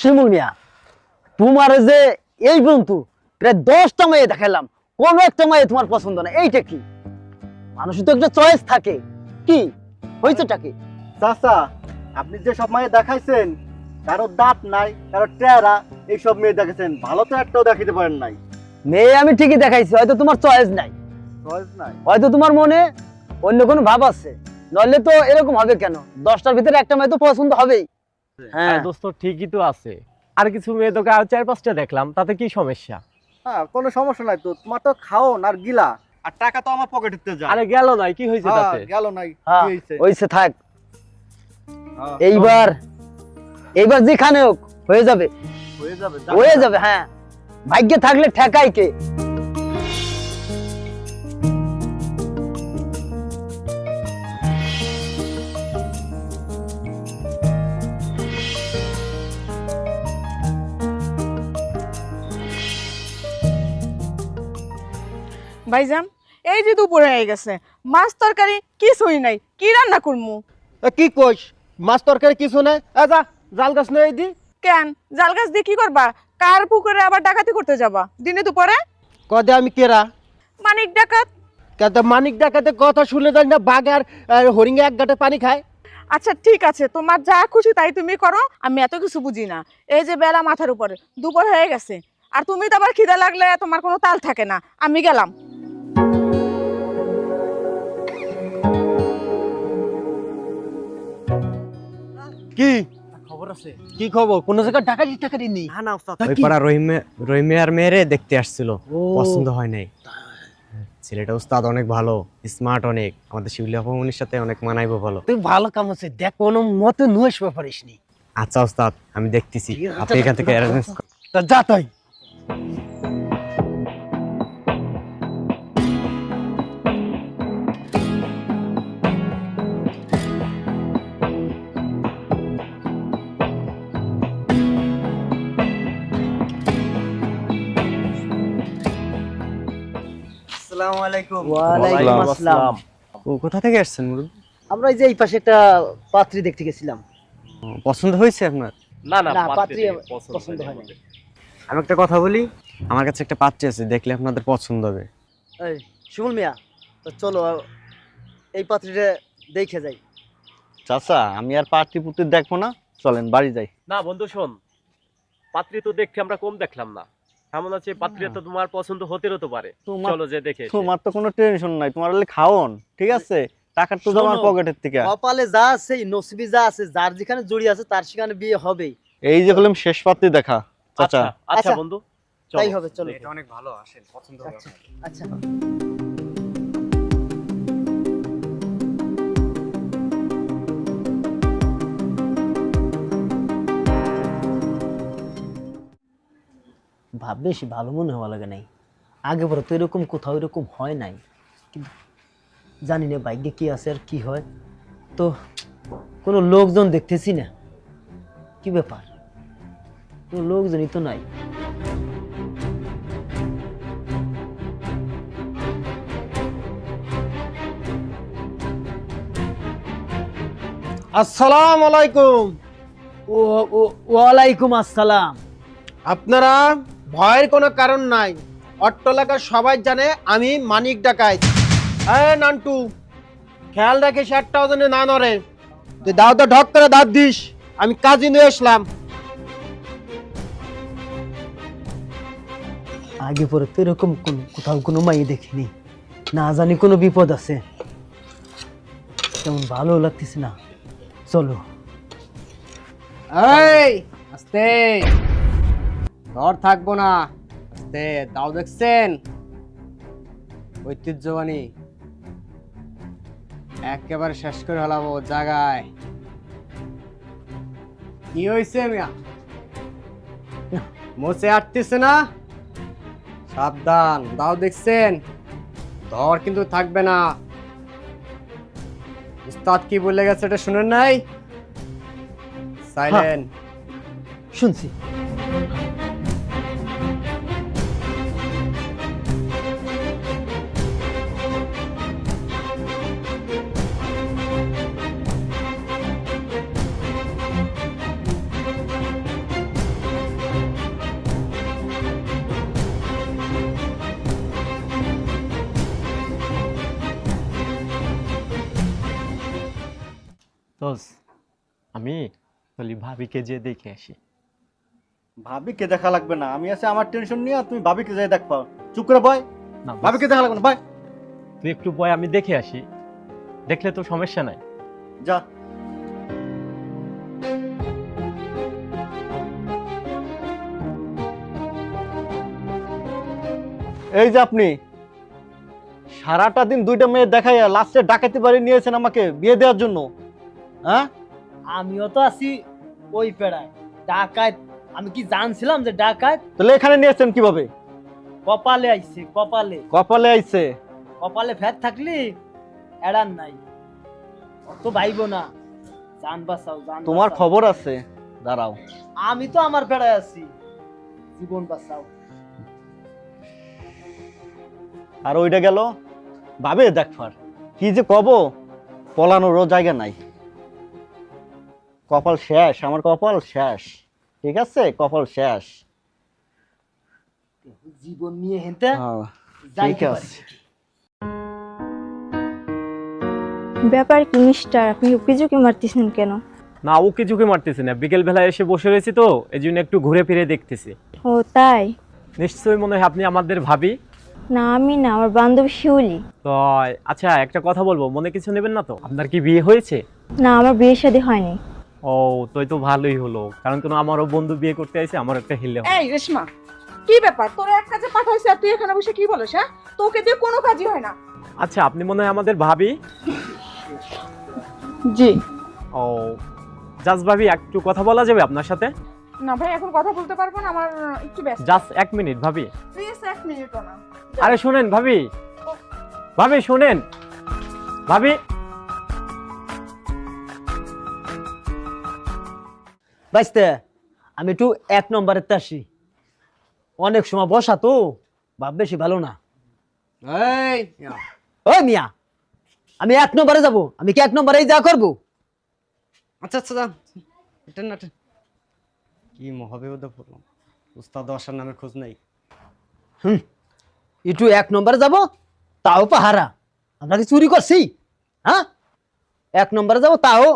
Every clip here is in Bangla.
শিমুল মিয়া তোমার যে এই বন্ধু প্রায় দশটা মেয়ে দেখালাম কোন একটা মেয়ে তোমার পছন্দ না এইটা কি? মানুষের তো একটা চয়েস থাকে। কি? হয়েছেটা কি? চাচা আপনি যে সব মেয়ে দেখাইছেন কারও দাঁত নাই কারও টেরা এইসব মেয়ে দেখেছেন ভালো তো একটাও দেখাতে পারেন নাই। মেয়ে আমি ঠিকই দেখাইছি হয়তো তোমার চয়েস নাই। চয়েস নাই? হয়তো তোমার মনে অন্য কোনো ভাব আছে নইলে তো এরকম হবে কেন? দশটার ভিতরে একটা মেয়ে তো পছন্দ হবেই। হ্যাঁ। হ্যাঁ দোস্ত ঠিকই তো আছে। আর কিছু মেয়ে তোকে আর চার পাঁচটা দেখলাম তাতে কি সমস্যা? হ্যাঁ কোনো সমস্যা নাই তো। তোমার তো আর গিলা। আর টাকা তো আমার পকেটেতে যায়। আরে গেল নাই কি হয়েছে তাতে? গেল নাই হ্যাঁ, কি হইছে? ওইসে থাক। হ্যাঁ, এইবার এইবার যেখানে হোক হয়ে যাবে। হয়ে যাবে হয়ে যাবে হ্যাঁ। ভাগ্যে থাকলে ঠেকাই কে? ভাইজান এই যে দুপুর হয়ে গেছে মাছ তরকারি কিছুই নাই কি রান্না করমু? কি কইস? মাছ তরকারি কিছু নাই? এ যা জাল গাছ নিয়ে দি কেন? জাল গাছ দিয়ে কি করবা? কার পুকুরে আবার ডাকাতি করতে যাবা? দিনে দুপুরে? কদে আমি কেরা? মানিক ডাকাত। কত মানিক ডাকাতে কথা শুনে যাই না বাঘ আর হরিঙ্গে এক গাটে পানি খায়। আচ্ছা ঠিক আছে তোমার যা খুশি তাই তুমি করো আমি এত কিছু বুঝি না। এই যে বেলা মাথার উপরে দুপুর হয়ে গেছে আর তুমি তো আবার খিদা লাগলে তোমার কোনো তাল থাকে না আমি গেলাম। কি? খবর আছে। কি খবর? কোন জায়গায় ডাকাতি টাকাতি নেই না না ওস্তাদ ওই পাড়া রহিমে রহিমে আর মেয়েরে দেখতে আসছিল। পছন্দ হয় নাই। ছেলেটা উস্তাদ অনেক ভালো স্মার্ট অনেক। আমাদের শিউলি সাথে অনেক মানাইবো ভালো। তুই ভালো কাম আছে দেখ কোনো মতে নুয়েস নি আচ্ছা উস্তাদ আমি দেখতেছি। আপনি এখান থেকে অ্যারেঞ্জ যা তাই। আসসালামু আলাইকুম। ওয়ালাইকুম আসসালাম। ও কোথা থেকে আসছেন মুরুল আমরা এই যে এই পাশে একটা পাত্রী দেখতে গেছিলাম। পছন্দ হয়েছে আপনার? না না না, পাত্রী পাত্রী পছন্দ পছন্দ হয় না। আমি একটা কথা বলি আমার কাছে একটা পাত্রী আছে দেখলে আপনাদের পছন্দ হবে। এই শিমুল মিয়া তো চলো এই পাত্রীটা দেখে যাই। চাচা আমি আর পার্টি পুত্র দেখব না? চলেন বাড়ি যাই। না বন্ধু শোন। পাত্রী তো দেখতে আমরা কম দেখলাম না। এমন আছে পাত্রী তো তোমার পছন্দ হতেও তো পারে। চলো যে দেখে তোমার তো কোনো টেনশন নাই তোমার হলে খাওন ঠিক আছে? টাকা তো আমার পকেটের থেকে। কপালে যা আছে নসিবি যা আছে যার যেখানে জড়ি আছে তার সেখানে বিয়ে হবেই। এই যে বললাম শেষ পাত্রী দেখা আচ্ছা আচ্ছা আচ্ছা। বন্ধু তাই চলো। হবে চলো। এটা অনেক ভালো আসেন পছন্দ হবে আচ্ছা। ভাব বেশি ভালো মনে হওয়া লাগে নাই। আগে পরে তো এরকম কোথাও এরকম হয় নাই। কিন্তু জানি না বাইকে কি আছে আর কি হয়। তো কোনো লোকজন দেখতেছি না। কি ব্যাপার? কোনো লোকজনই তো নাই। আসসালামু আলাইকুম। ও ও- ওয়ালাইকুম আসসালাম। আপনারা ভয়ের কোনো কারণ নাই। অট্ট এলাকার সবাই জানে আমি মানিক ডাকাই হ্যাঁ নান্টু খেয়াল রাখিস একটাও যেন না নড়ে। তুই দাও তো ঢক করে দাঁত দিস। আমি কাজে নিয়ে আসলাম। আগে পরে তো এরকম কোন- কোথাও কোনো মাই দেখিনি। না জানি কোনো বিপদ আছে। তেমন ভালো লাগতেছে না। চলো। এই আস্তে। ধর থাকব না। আস্তে দাও দেখছেন? ঐতিহ্যবাণী একেবারে শেষ করে হলাবো জায়গায়। কি হয়েছে মিয়া? মোচে আটতেছে না? সাবধান দাও দেখছেন? ধর কিন্তু থাকবে না। উস্তাদ কি বলে গেছে এটা শুনেন নাই? সাইলেন্ট। শুনছি। আমি তাহলে ভাবিকে যে দেখে আসি। ভাবিকে দেখা লাগবে না। আমি আছে আমার টেনশন নিয়ে তুমি ভাবিকে যাই দেখ পাও। চুপ করে বয়। না ভাবিকে দেখা লাগবে না বয়। তুই একটু বয় আমি দেখে আসি। দেখলে তো সমস্যা নাই। যা। এই যে আপনি সারাটা দিন দুইটা মেয়ে দেখাইয়া লাস্টে ডাকাতি বাড়ি নিয়েছেন আমাকে বিয়ে দেওয়ার জন্য। হ্যাঁ? আমিও তো আছি ওই পেড়ায়। ডাকাত আমি কি জানছিলাম যে ডাকাত? তাহলে এখানে নিয়েছেন কীভাবে? কপালে আইছে কপালে। কপালে আইছে? কপালে ফ্যাট থাকলি এড়ান নাই। তো ভাইব না। জান বাঁচাও জান তোমার বাঁচাও। খবর আছে। দাঁড়াও। আমি তো আমার পেড়ায় আছি। জীবন বাঁচাও। আর ওইটা গেল? ভাবে দেখবার কি যে কব পলানোরও জায়গা নাই। কপাল শেষ আমার কপাল শেষ ঠিক আছে? কপাল শেষ। জীবন নিয়ে হেনতে হ্যাঁ, ঠিক আছে। ব্যাপার কি মিস্টার আপনি উকিঝুঁকি মারতেছেন কেন? না ও কিছুকে মারতেছি না। বিকেল বেলা এসে বসে রয়েছি তো এই জন্য একটু ঘুরে ফিরে দেখতেছি। ও তাই? নিশ্চয়ই মনে হয় আপনি আমাদের ভাবি। না আমি না আমার বান্ধবী শিউলি। তো আচ্ছা একটা কথা বলব মনে কিছু নেবেন না তো? আপনার কি বিয়ে হয়েছে? না আমার বিয়ে শাদী হয়নি। ও তোই তো ভালোই হলো। কারণ কোনো আমারও বন্ধু বিয়ে করতে আইছে আমার একটা হিলে এই রেশমা কি ব্যাপার? তোর এক কাজে পাঠাইছে আর তুই এখানে বসে কি বলিস হ্যাঁ? তোকে দিয়ে কোনো কাজই হয় না। আচ্ছা আপনি মনে হয় আমাদের ভাবি? জি। ও জাস্ট ভাবি একটু কথা বলা যাবে আপনার সাথে? না ভাই এখন কথা বলতে পারব না আমার একটু ব্যস্ত। জাস্ট এক মিনিট ভাবি। প্লিজ এক মিনিটও না। আরে শোনেন ভাবি। ভাবি শোনেন। ভাবি বাইসতে আমি একটু এক নম্বরের আসি। অনেক সময় বসা তো ভাব বেশি ভালো না। এই ওই মিয়া আমি এক নম্বরে যাব আমি কি এক নম্বরে যা করব? আচ্ছা আচ্ছা যা এটা না কি মহাবিপদে পড়লাম। উস্তাদ আসার নামে খোঁজ নেই। একটু এক নম্বরে যাব তাও পাহারা। আমরা কি চুরি করছি? হ্যাঁ? এক নম্বরে যাব তাও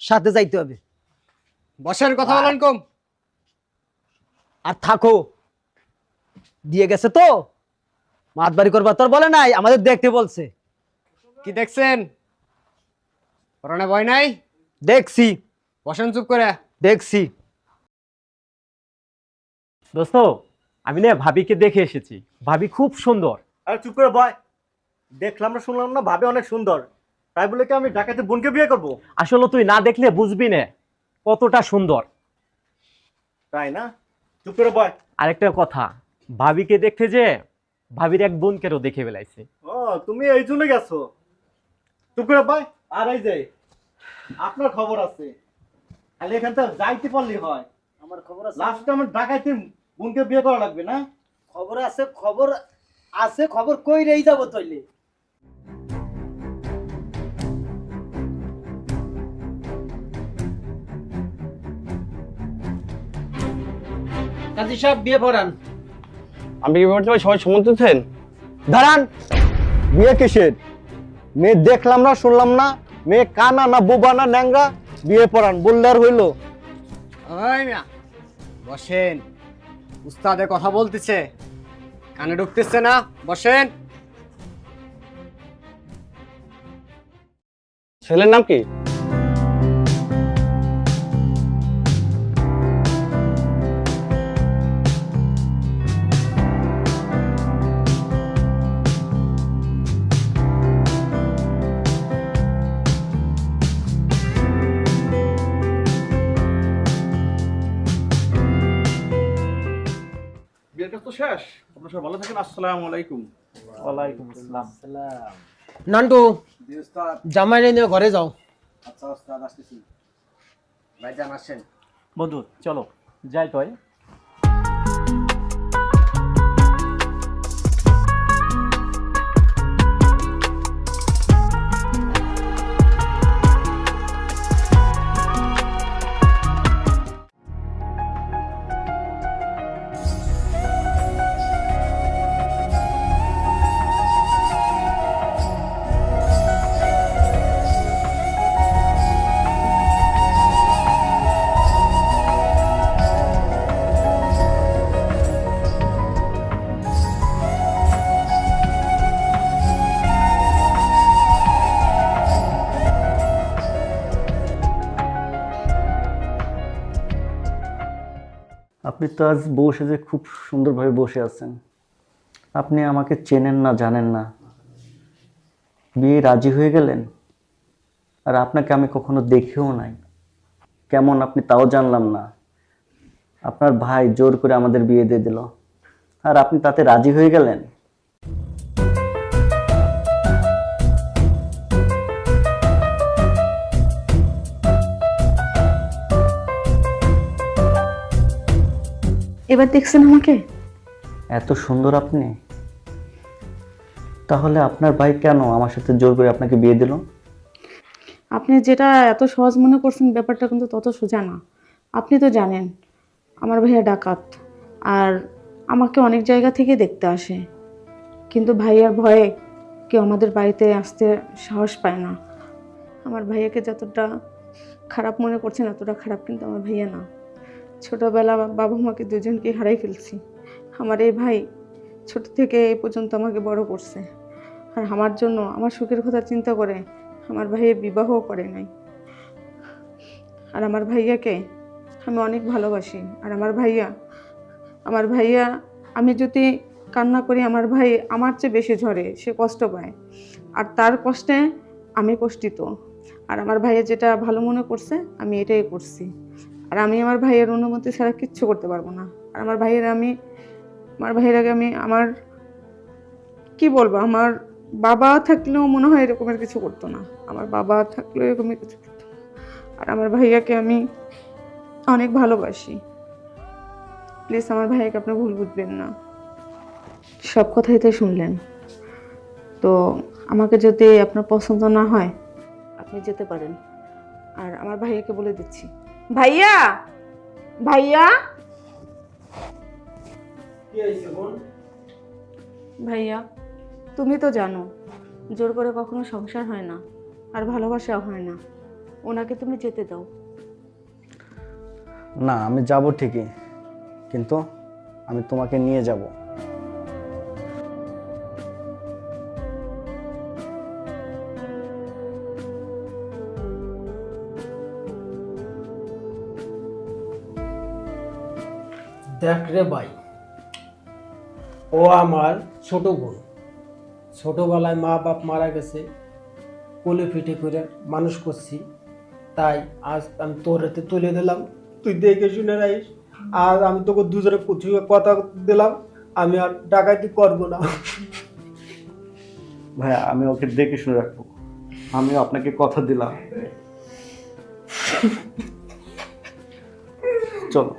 সাথে যাইতে হবে। বসেন কথা বলেন কম। আর থাকো। দিয়ে গেছে তো। মাতবাড়ি করবা তোর বলে নাই আমাদের দেখতে বলছে। কি দেখছেন? করোনা ভয় নাই? দেখছি। বসেন চুপ করে। দেখছি। দোস্ত আমি না ভাবিকে দেখে এসেছি। ভাবি খুব সুন্দর। আরে চুপ করে ভয় দেখলাম না শুনলাম না ভাবি অনেক সুন্দর। তাই বলে কি আমি ডাকাতে বোনকে বিয়ে করব? আসলে তুই না দেখলে বুঝবি না। কতটা সুন্দর। তাই না? চুপ করে বয়। আরেকটা কথা ভাবিকে দেখতে যে ভাবির এক বোন বোনকেও দেখে বেলাইছে ও তুমি এই জন্য গেছো? চুপ করে বয়। আর এই যে আপনার খবর আছে। খালি এখান থেকে যাইতে পারলি হয়। আমার খবর আছে। লাস্টে আমার ডাকাইতে বোনকে বিয়ে করা লাগবে না? খবর আছে খবর আছে খবর কই রেই যাব তইলে। কাজী সাহেব বিয়ে পড়ান। আমি কি বলতে সবাই সমর্থ দিচ্ছেন দাঁড়ান! বিয়ে কিসের? মেয়ে দেখলাম না শুনলাম না। মেয়ে কানা না বোবা না ন্যাংরা বিয়ে পড়ান বললে আর হইল বসেন। উস্তাদে কথা বলতেছে। কানে ঢুকতেছে না বসেন। ছেলের নাম কি? ভালো থাকেন আসসালামু আলাইকুম। ওয়ালাইকুম আসসালাম। নান্টু জামাই নিয়ে ঘরে যাও। আচ্ছা উস্তাদ আসতেছি। ভাইজান আসেন। বন্ধু চলো। যাই তয় আপনি তো আজ বসে যে খুব সুন্দরভাবে বসে আছেন। আপনি আমাকে চেনেন না, জানেন না। বিয়ে রাজি হয়ে গেলেন? আর আপনাকে আমি কখনো দেখেও নাই। কেমন আপনি তাও জানলাম না। আপনার ভাই জোর করে আমাদের বিয়ে দিয়ে দিল। আর আপনি তাতে রাজি হয়ে গেলেন? এবার দেখছেন আমাকে? এত সুন্দর আপনি। তাহলে আপনার ভাই কেন আমার সাথে জোর করে আপনাকে বিয়ে দিল? আপনি যেটা এত সহজ মনে করছেন ব্যাপারটা কিন্তু তত সোজা না। আপনি তো জানেন আমার ভাইয়া ডাকাত আর আমাকে অনেক জায়গা থেকে দেখতে আসে। কিন্তু ভাইয়ার ভয়ে কেউ আমাদের বাড়িতে আসতে সাহস পায় না। আমার ভাইয়াকে যতটা খারাপ মনে করছেন এতটা খারাপ কিন্তু আমার ভাইয়া না। ছোটোবেলা বাবা মাকে দুজনকে হারাই ফেলছি। আমার এই ভাই ছোট থেকে এই পর্যন্ত আমাকে বড় করছে। আর আমার জন্য, আমার সুখের কথা চিন্তা করে আমার ভাইয়ের বিবাহ করে নাই। আর আমার ভাইয়াকে আমি অনেক ভালোবাসি। আর আমার ভাইয়া আমার ভাইয়া, আমি যদি কান্না করি, আমার ভাই আমার চেয়ে বেশি ঝরে, সে কষ্ট পায়। আর তার কষ্টে আমি কষ্টিত। আর আমার ভাইয়া যেটা ভালো মনে করছে, আমি এটাই করছি। আর আমি আমার ভাইয়ের অনুমতি ছাড়া কিচ্ছু করতে পারব না। আর আমার ভাইয়ের আমি, আমার ভাইয়ের আগে আমি আমার, কি বলব, আমার বাবা থাকলেও মনে হয় এরকমের কিছু করতো না। আমার বাবা থাকলেও এরকমের কিছু করতো আর আমার ভাইয়াকে আমি অনেক ভালোবাসি। প্লিজ আমার ভাইয়াকে আপনি ভুল বুঝবেন না। সব কথাই তো শুনলেন। তো আমাকে যদি আপনার পছন্দ না হয়, আপনি যেতে পারেন। আর আমার ভাইয়াকে বলে দিচ্ছি। ভাইয়া? ভাইয়া? ভাইয়া তুমি তো জানো জোর করে কখনো সংসার হয় না আর ভালোবাসা হয় না। ওনাকে তুমি যেতে দাও। না আমি যাব ঠিকই কিন্তু আমি তোমাকে নিয়ে যাব। দেখ রে ভাই। ও আমার ছোট বোন। ছোটবেলায় মা বাপ মারা গেছে। কোলে পিঠে করে মানুষ করছি। তাই আজ আমি তোর হাতে তুলে দিলাম। তুই দেখে শুনে রাখিস। আর আমি তোকে দুজনে কথা দিলাম। আমি আর ডাকাতি করব না। ভাইয়া আমি ওকে দেখে শুনে রাখব। আমিও আপনাকে কথা দিলাম। চলো।